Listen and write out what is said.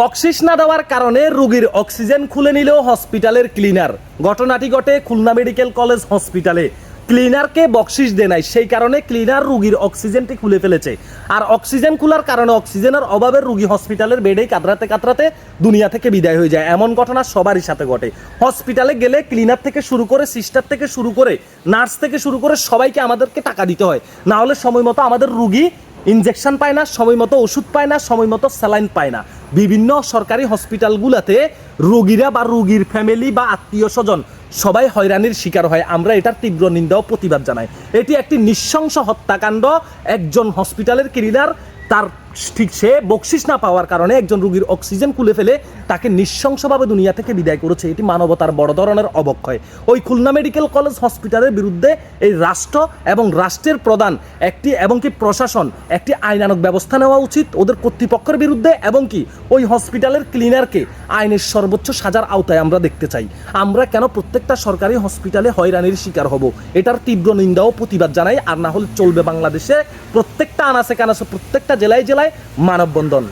বকশিস না দেওয়ার কারণে রোগীর অক্সিজেন খুলে নিল হসপিটালের ক্লিনার। ঘটনাটি ঘটে খুলনা মেডিকেল কলেজ হসপিটালে। ক্লিনারকে বকশিস দেয় নাই, সেই কারণে ক্লিনার রুগীর অক্সিজেনটি খুলে ফেলেছে। আর অক্সিজেন খোলার কারণে অক্সিজেনের অভাবে রুগী হসপিটালের বেডেই কাতরাতে কাতরাতে দুনিয়া থেকে বিদায় হয়ে যায়। এমন ঘটনা সবারই সাথে ঘটে। হসপিটালে গেলে ক্লিনার থেকে শুরু করে সিস্টার থেকে শুরু করে নার্স থেকে শুরু করে সবাইকে আমাদেরকে টাকা দিতে হয়। না হলে সময় মতো আমাদের রুগী ইনজেকশন পায় না, সময় মতো ওষুধ পায় না, সময় মতো স্যালাইন পায় না। বিভিন্ন সরকারি হসপিটালগুলোতে রোগীরা বা রোগীর ফ্যামিলি বা আত্মীয় স্বজন সবাই হয়রানির শিকার হয়। আমরা এটার তীব্র নিন্দা ও প্রতিবাদ জানাই। এটি একটি নিঃশংস হত্যাকাণ্ড। একজন হসপিটালের ক্লিনার তার ঠিক সে বকশিস না পাওয়ার কারণে একজন রুগীর অক্সিজেন খুলে ফেলে তাকে নৃশংসভাবে দুনিয়া থেকে বিদায় করেছে। এটি মানবতার বড় ধরনের অবক্ষয়। ওই খুলনা মেডিকেল কলেজ হসপিটালের বিরুদ্ধে এই রাষ্ট্র এবং রাষ্ট্রের প্রধান, একটি এবং কি প্রশাসন, একটি আইনানক ব্যবস্থা নেওয়া উচিত ওদের কর্তৃপক্ষের বিরুদ্ধে এবং কি ওই হসপিটালের ক্লিনারকে আইনের সর্বোচ্চ সাজার আওতায় আমরা দেখতে চাই। আমরা কেন প্রত্যেকটা সরকারি হসপিটালে হয়রানির শিকার হব? এটার তীব্র নিন্দা ও প্রতিবাদ জানাই, আর না হলে চলবে বাংলাদেশে প্রত্যেকটা আনাসে কানাসে প্রত্যেকটা জেলায় জেলায় মানববন্ধন।